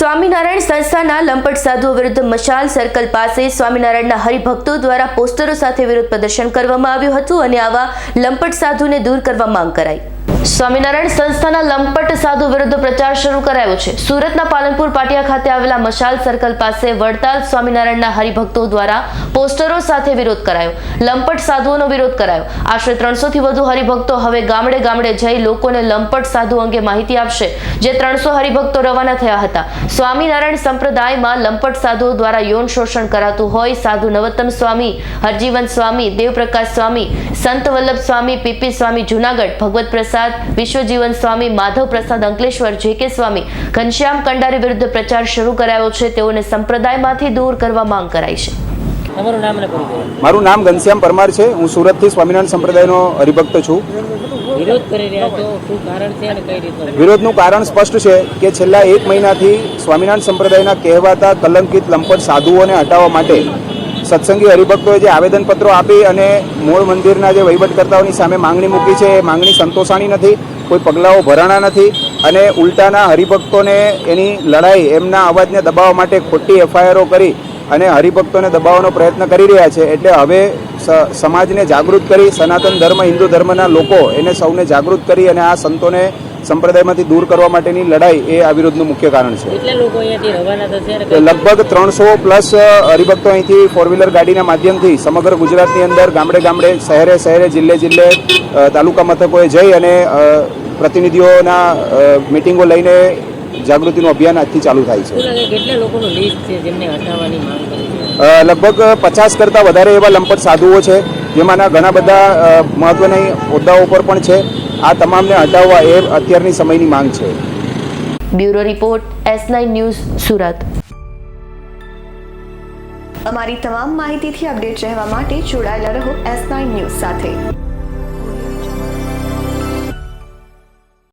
સ્વામિનારાયણ સંસ્થાના લંપટ સાધુઓ વિરુદ્ધ મશાલ સર્કલ પાસે સ્વામિનારાયણના હરિભક્તો દ્વારા પોસ્ટરો સાથે વિરોધ પ્રદર્શન કરવામાં આવ્યું હતું અને આવા લંપટ સાધુને દૂર કરવા માંગ કરાઈ. સ્વામિનારાયણ સંસ્થાના લંપટ સાધુ વિરુદ્ધ પ્રચાર શરૂ કરાયો છે. સુરતના પાલનપુર પાટિયા ખાતે આવેલા મશાલ સર્કલ પાસે વડતાલ સ્વામિનારાયણના હરિભક્તો દ્વારા પોસ્ટરો સાથે વિરોધ કરાયો. લંપટ સાધુઓનો વિરોધ કરાયો. આશરે ત્રણસો થી વધુ હરિભક્તો હવે ગામડે ગામડે જઈ લોકોને લંપટ સાધુ અંગે માહિતી આપશે, જે ત્રણસો હરિભક્તો રવાના થયા હતા. સ્વામિનારાયણ સંપ્રદાયમાં લંપટ સાધુઓ દ્વારા યૌન શોષણ કરાતું હોય, સાધુ નવતમ સ્વામી, હરજીવન સ્વામી, દેવપ્રકાશ સ્વામી, સંત વલ્લભ સ્વામી પીપી સ્વામી, જુનાગઢ, ભગવત પ્રસાદ વિશ્વજીવન સ્વામી માધવ પ્રસાદ અંકલેશ્વર જે કે સ્વામી ઘનશ્યામ કંડારી વિરુદ્ધ પ્રચાર શરૂ કરાયો છે. તેઓને સંપ્રદાયમાંથી દૂર કરવા માંગ કરાઈ છે. મારું નામ ઘનશ્યામ પરમાર છે. હું સુરતથી સ્વામિનારાયણ સંપ્રદાયનો હરિભક્ત છું. વિરોધ કરી રહ્યા છો. શું કારણ છે અને કઈ રીતનું વિરોધનું કારણ સ્પષ્ટ છે કે છેલ્લા એક મહિનાથી સ્વામિનારાયણ સંપ્રદાયના કહેવાતા કલંકિત લંપટ સાધુઓને હટાવવા માટે સત્સંગી હરિભક્તોએ જે આવેદનપત્રો આપી અને મૂળ મંદિરના જે વહીવટકર્તાઓની સામે માંગણી મૂકી છે, એ માંગણી સંતોષાણી નથી, કોઈ પગલાઓ ભરાણા નથી અને ઉલટાના હરિભક્તોને એની લડાઈ, એમના અવાજને દબાવવા માટે ખોટી એફઆઈઆરો કરી અને હરિભક્તોને દબાવવાનો પ્રયત્ન કરી રહ્યા છે એટલે હવે સમાજને જાગૃત કરી સનાતન ધર્મ હિન્દુ ધર્મના લોકો એને સૌને જાગૃત કરી અને આ સંતોને સંપ્રદાયમાંથી દૂર કરવા માટેની લડાઈ એ આ વિરોધનું મુખ્ય કારણ છે. લગભગ ત્રણસો પ્લસ હરિભક્તો અહીંથી ફોર વ્હીલર ગાડીના માધ્યમથી સમગ્ર ગુજરાતની અંદર ગામડે ગામડે શહેરે શહેરે જિલ્લે જિલ્લે તાલુકા મથકોએ જઈ અને પ્રતિનિધિઓના મિટિંગો લઈને જાગૃતિનું અભિયાન આજથી ચાલુ થાય છે. કેટલા લોકોનું લિસ્ટ છે જેમને હટાવવાની માંગ કરી લગભગ પચાસ કરતાં વધારે એવા લંપટ સાધુઓ છે જેમાંના ઘણા બધા મહત્વના હોદ્દાઓ પર પણ છે. આ તમામને હટાવવા એ અત્યારની સમયની માંગ છે. Bureau report S nine news Surat. અમારી તમામ માહિતીથી અપડેટ રહેવા માટે જોડાયેલા રહો એસ નાઇન ન્યૂઝ સાથે.